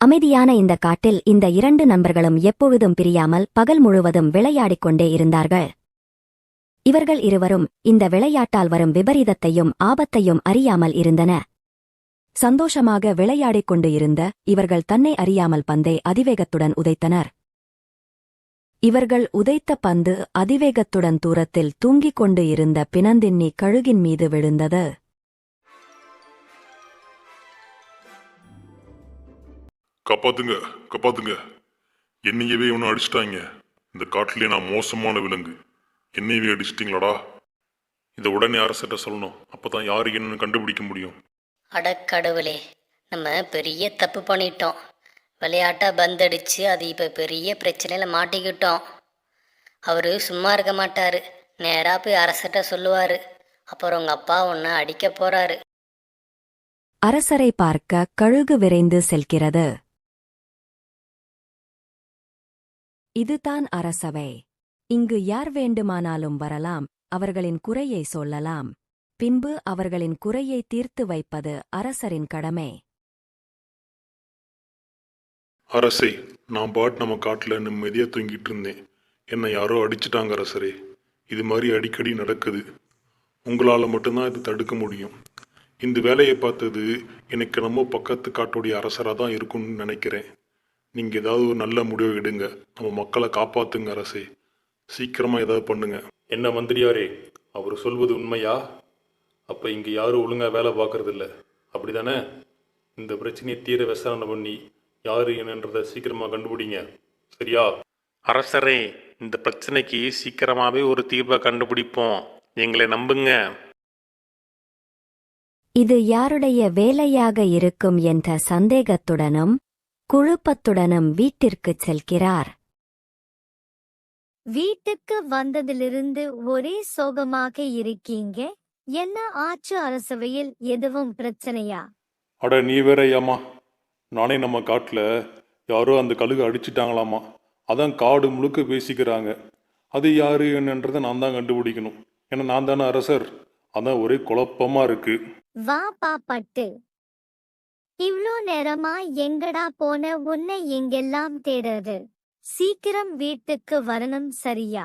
அமைதியான இந்த காட்டில் இந்த இரண்டு நண்பர்களும் எப்பொழுதும் பிரியாமல் பகல் முழுவதும் விளையாடிக் கொண்டே இருந்தார்கள். இவர்கள் இருவரும் இந்த விளையாட்டால் வரும் விபரீதத்தையும் ஆபத்தையும் அறியாமல் இருந்தன. சந்தோஷமாக விளையாடிக் கொண்டு இருந்த இவர்கள் தன்னை அறியாமல் பந்தை அதிவேகத்துடன் உதைத்தனர். இவர்கள் உதைத்த பந்து அதிவேகத்துடன் தூரத்தில் தூங்கிக் கொண்டு இருந்த பிணந்தின்னி கழுகின் மீது விழுந்தது. காப்பாத்துங்க காப்பாத்துங்க. என்னையவே இவனை அடிச்சிட்டாங்க. இந்த காட்டிலே நான் மோசமான விலங்கு. என்னையவே அடிச்சிட்டிங்களாடா? இதை உடனே அரசிட்ட சொல்லணும். அப்பதான் யாரு என்னன்னு கண்டுபிடிக்க முடியும். அடக்கடவுளே நம்ம பெரிய தப்பு பண்ணிட்டோம். விளையாட்டா பந்தடிச்சு அது இப்போ பெரிய பிரச்சனையில் மாட்டிக்கிட்டோம். அவர் சும்மா இருக்க மாட்டார். நேராக போய் அரசர்கிட்ட சொல்லுவார். அப்புறம் உங்கள் அப்பா உன்னை அடிக்க போகிறாரு அரசரை பார்க்க கழுகு விரைந்து செல்கிறது. இதுதான் அரசவை. இங்கு யார் வேண்டுமானாலும் வரலாம் அவர்களின் குறையை சொல்லலாம். பின்பு அவர்களின் குறையை தீர்த்து வைப்பது அரசரின் கடமை. அரசே நான் பாட் நம்ம காட்டில் நிம்மதியா தூங்கிட்டு இருந்தேன். என்னை யாரோ அடிச்சிட்டாங்க அரசரே. இது மாதிரி அடிக்கடி நடக்குது. உங்களால் மட்டும்தான் இது தடுக்க முடியும். இந்த வேலையை பார்த்தது எனக்கு நம்ம பக்கத்து காட்டுடைய அரசராக தான் இருக்கும்னு நினைக்கிறேன். நீங்கள் ஏதாவது ஒரு நல்ல முடிவு எடுங்க. நம்ம மக்களை காப்பாத்துங்க அரசே. சீக்கிரமாக ஏதாவது பண்ணுங்க. என்ன மந்திரியாரே அவர் சொல்வது உண்மையா? அப்போ இங்கே யாரும் ஒழுங்காக வேலை பார்க்கறது இல்ல அப்படி தானே இந்த பிரச்சனையை தீர விசாரணை பண்ணி யார் என்னன்றதை சீக்கிரமாக கண்டுபிடிங்க. சரியா? அரசரே இந்த பிரச்சனைக்கு சீக்கிரமாகவே ஒரு தீர்வை கண்டுபிடிப்போம். எங்களை நம்புங்க. இது யாருடைய வேலையாக இருக்கும் என்ற சந்தேகத்துடனும் குழுப்பத்துடனும் வீட்டிற்குச் செல்கிறார். வீட்டுக்கு வந்ததிலிருந்து ஒரே சோகமாக இருக்கீங்க? என்ன ஆச்சு அரசவையில் எதுவும் பிரச்சனையா? அட நீ வேற நானே நம்ம காட்டில் யாரோ அந்த கழுகு அடிச்சிட்டாங்களாமா அதான் காடு முழுக்க பேசிக்கிறாங்க. அது யாரு என்னன்றதை நான் தான் கண்டுபிடிக்கணும். ஏன்னா நான் தானே அரசர். அதான் ஒரே குழப்பமா இருக்கு. வா பாப்பட்டு. இவ்ளோ நேரமா எங்கடா போன உன்னை எங்கெல்லாம் தேடுறது? சீக்கிரம் வீட்டுக்கு வரணும் சரியா?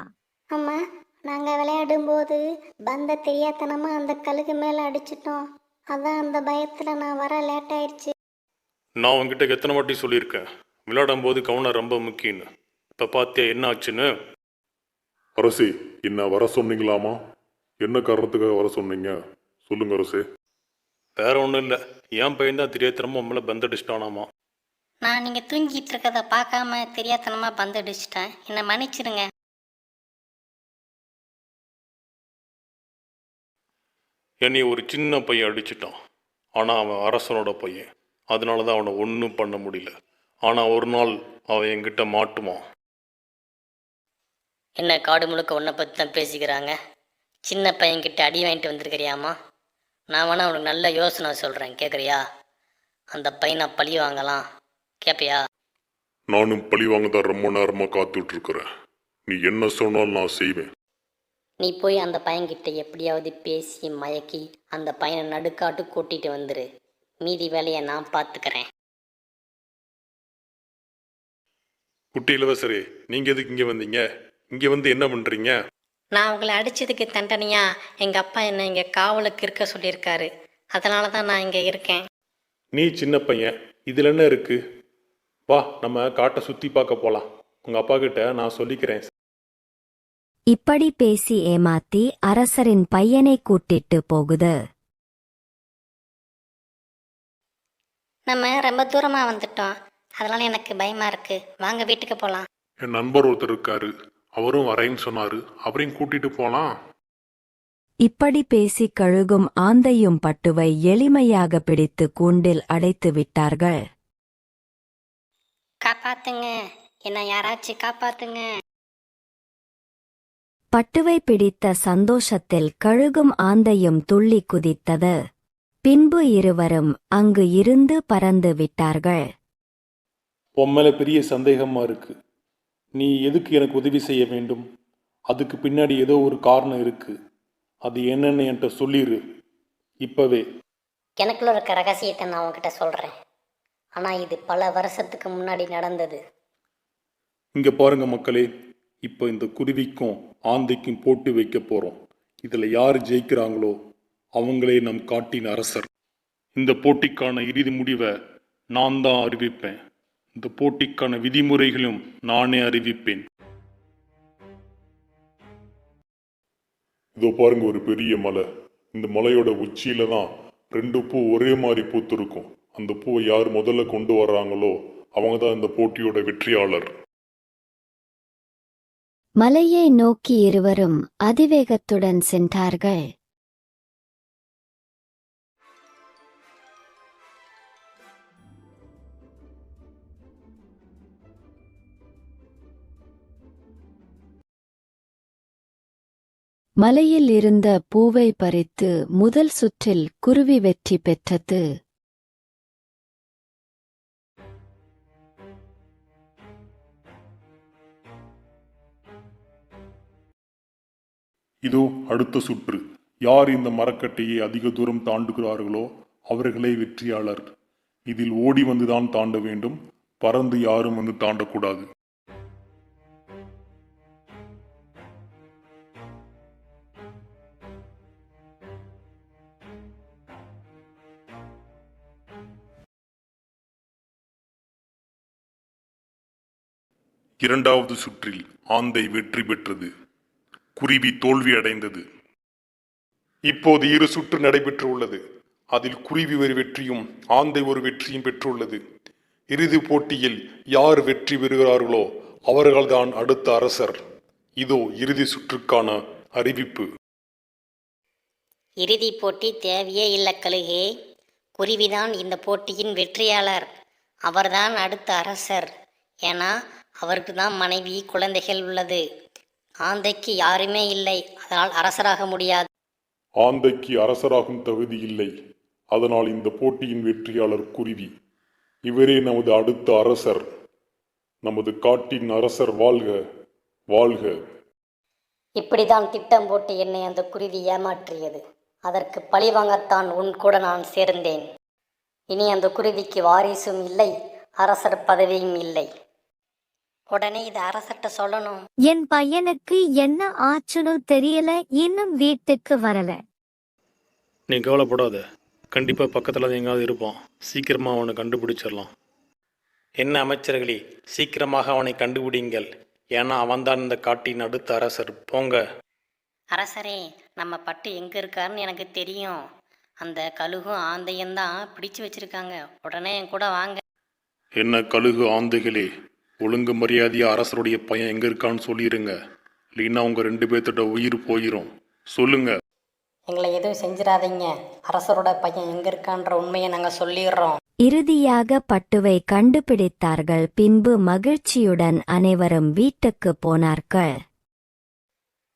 அம்மா நாங்கள் விளையாடும்போது பந்த தெரியாதனமா அந்த கழுகு மேலே அடிச்சிட்டோம். அதான் அந்த பயத்தில் நான் வர லேட் ஆயிடுச்சு. நான் உங்ககிட்ட எத்தனை வாட்டி சொல்லியிருக்கேன்? விளையாடும் போது கவனம் ரொம்ப முக்கியம்னு. இப்போ பார்த்தியா என்ன ஆச்சுன்னு? அரசே என்ன வர சொன்னீங்களாமா என்ன காரணத்துக்காக வர சொன்னீங்க? சொல்லுங்க அரசே. வேற ஒன்றும் இல்லை. என் பையன் தான் தெரியாதனமா உங்களை பந்தடிச்சிட்டானாமா நான் நீங்கள் தூங்கிட்டு இருக்கதை பார்க்காம தெரியாதனமாக பந்தடிச்சிட்டேன் என்னை மன்னிச்சிடுங்க. என்னை ஒரு சின்ன பையன் அடிச்சிட்டான். ஆனால் அவன் அரசனோட பையன். அதனால தான் அவனை ஒன்றும் பண்ண முடியல. ஆனால் ஒரு நாள் அவன் என்கிட்ட மாட்டுவான். என்ன காடு முழுக்க உன்னை பற்றி தான் பேசிக்கிறாங்க? சின்ன பையன்கிட்ட அடி வாங்கிட்டு வந்திருக்கிறியாம்மா? நான் வேணா உனக்கு நல்ல யோசனை சொல்கிறேன் கேட்குறியா அந்த பையனை பழி வாங்கலாம் கேட்பியா நானும் பழி வாங்க தான் ரொம்ப நேரமாக காத்துட்டு இருக்கிறேன் நீ என்ன சொன்னாலும் நான் செய்வேன். நீ போய் அந்த பையன்கிட்ட எப்படியாவது பேசி மயக்கி அந்த பையனை நடுக்காட்டு கூட்டிட்டு வந்துரு. மீதி வேலையை நான் பார்த்துக்கிறேன் குட்டி இளவரசரே நீங்கள் எதுக்கு இங்கே வந்தீங்க? இங்கே வந்து என்ன பண்ணுறீங்க நான் உங்களை அடிச்சதுக்கு தண்டனையா? எங்கள் அப்பா என்னை இங்கே காவலுக்கு இருக்க சொல்லியிருக்காரு. அதனால தான் நான் இங்கே இருக்கேன். நீ சின்ன பையன் இதில் என்ன இருக்கு? வா நம்ம காட்டை சுற்றி பார்க்க போகலாம் உங்கள் அப்பா கிட்ட நான் சொல்லிக்கிறேன். இப்படி பேசி ஏமாத்தி அரசரின் பையனை கூட்டிட்டு போகுது. நம்ம ரொம்ப தூரமாக வந்துட்டோம். அதனால எனக்கு பயமாக இருக்கு. வாங்க வீட்டுக்கு போகலாம் என் நண்பர் ஒருத்தர் இருக்காரு. அவரும் வரேன்னு சொன்னாரு. அவரையும் கூட்டிட்டு போலாம். இப்படி பேசி கழுகும் ஆந்தையும் பட்டுவை எளிமையாக பிடித்து கூண்டில் அடைத்து விட்டார்கள். காப்பாத்துங்க. என்ன யாராச்சும் காப்பாத்துங்க. பட்டுவை பிடித்த சந்தோஷத்தில் கழுகும் ஆந்தையும் துள்ளி குதித்தது. பின்பு இருவரும் அங்கு இருந்து பறந்து விட்டார்கள். உன் மேலே பெரிய சந்தேகமாக இருக்கு. நீ எதுக்கு எனக்கு உதவி செய்ய வேண்டும்? அதுக்கு பின்னாடி ஏதோ ஒரு காரணம் இருக்கு. அது என்னன்னு என்கிட்ட சொல்லிடு இப்பவே. எனக்குள்ள இருக்க ரகசியத்தை நான் உங்ககிட்ட சொல்கிறேன் ஆனால் இது பல வருஷத்துக்கு முன்னாடி நடந்தது. இங்கே பாருங்க மக்களே இப்போ இந்த குருவிக்கும் ஆந்தைக்கும் போட்டு வைக்க போகிறோம் இதில் யார் ஜெயிக்கிறாங்களோ அவங்களே நம் காட்டின் அரசர். இந்த போட்டிக்கான இறுதி முடிவை நான் தான் அறிவிப்பேன். இந்த போட்டிக்கான விதிமுறைகளும் நானே அறிவிப்பேன். இதோ பாருங்க ஒரு பெரிய மலை. இந்த மலையோட உச்சியில தான் ரெண்டு பூ ஒரே மாதிரி பூத்திருக்கும். அந்த பூவை யார் முதல்ல கொண்டு வர்றாங்களோ அவங்க தான் இந்த போட்டியோட வெற்றியாளர். மலையை நோக்கி இருவரும் அதிவேகத்துடன் சென்றார்கள். மலையில் இருந்த பூவை பறித்து முதல் சுற்றில் குருவி வெற்றி பெற்றது. இதோ அடுத்த சுற்று. யார் இந்த மரக்கட்டையை அதிக தூரம் தாண்டுகிறார்களோ அவர்களே வெற்றியாளர். இதில் ஓடி வந்துதான் தாண்ட வேண்டும். பறந்து யாரும் வந்து தாண்டக்கூடாது. இரண்டாவது சுற்றில் ஆந்தை வெற்றி பெற்றது. குருவி தோல்வி அடைந்தது. இப்போது இரு சுற்று நடைபெற்று உள்ளது அதில் குருவி ஒரு வெற்றியும் ஆந்தை ஒரு வெற்றியும் பெற்றுள்ளது. இறுதி போட்டியில் யார் வெற்றி பெறுகிறார்களோ அவர்கள்தான் அடுத்த அரசர். இதோ இறுதி சுற்றுக்கான அறிவிப்பு. இறுதி போட்டி தேவையே இல்லை கழுகே. குருவிதான் இந்த போட்டியின் வெற்றியாளர். அவர்தான் அடுத்த அரசர். ஏன்னா அவருக்கு தான் மனைவி குழந்தைகள் உள்ளது. ஆந்தைக்கு யாருமே இல்லை. அதனால் அரசராக முடியாது. ஆந்தைக்கு அரசராகும் தகுதி இல்லை. அதனால் இந்த போட்டியின் வெற்றியாளர் குருவி. இவரே நமது அடுத்த அரசர். நமது காட்டின் அரசர் வாழ்க வாழ்க. இப்படிதான் திட்டம் போட்டு என்னை அந்த குருவி ஏமாற்றியது. அதற்கு பழிவாங்கத்தான் உன் கூட நான் சேர்ந்தேன். இனி அந்த குருவிக்கு வாரிசும் இல்லை அரசர் பதவியும் இல்லை. உடனே இது அரசர்கிட்ட சொல்லணும். என் பையனுக்கு என்ன ஆச்சுன்னு தெரியல இன்னும் வீட்டுக்கு வரல. நீ கவலைப்படாத. கண்டிப்பாக பக்கத்தில் எங்காவது இருப்பான் சீக்கிரமாக அவனை கண்டுபிடிச்சிடலாம். என்ன அமைச்சர்களே சீக்கிரமாக அவனை கண்டுபிடிங்கள். ஏன்னா அவன்தான் இந்த காட்டின் அடுத்த அரசர். போங்க. அரசரே நம்ம பட்டு எங்கே இருக்காருன்னு எனக்கு தெரியும். அந்த கழுகும் ஆந்தையும் தான் பிடிச்சு வச்சிருக்காங்க. உடனே என் கூட வாங்க. என்ன கழுகு ஆந்தைகளே ஒழுங்கு மரியாதையா அரசருடைய பையன் எங்க இருக்கான்னு சொல்லிடுங்க இல்லைன்னா உங்க ரெண்டு பேர்த்தோட உயிர் போயிரும். சொல்லுங்க. எங்களை எதுவும் செஞ்சிடாதீங்க. அரசரோட பையன் எங்கே இருக்கான்ற உண்மையை நாங்கள் சொல்லிடுறோம். இறுதியாக பட்டுவை கண்டுபிடித்தார்கள். பின்பு மகிழ்ச்சியுடன் அனைவரும் வீட்டுக்குப் போனார்கள்.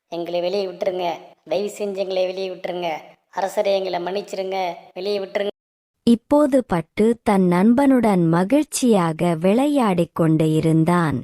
எங்களை வெளியே விட்டுருங்க. தயவு செஞ்சு எங்களை வெளியே விட்டுருங்க. அரசரே எங்களை மன்னிச்சிருங்க. வெளியே விட்டுருங்க. இப்போது பட்டு தன் நண்பனுடன் மகிழ்ச்சியாக விளையாடிக் கொண்டு இருந்தான்.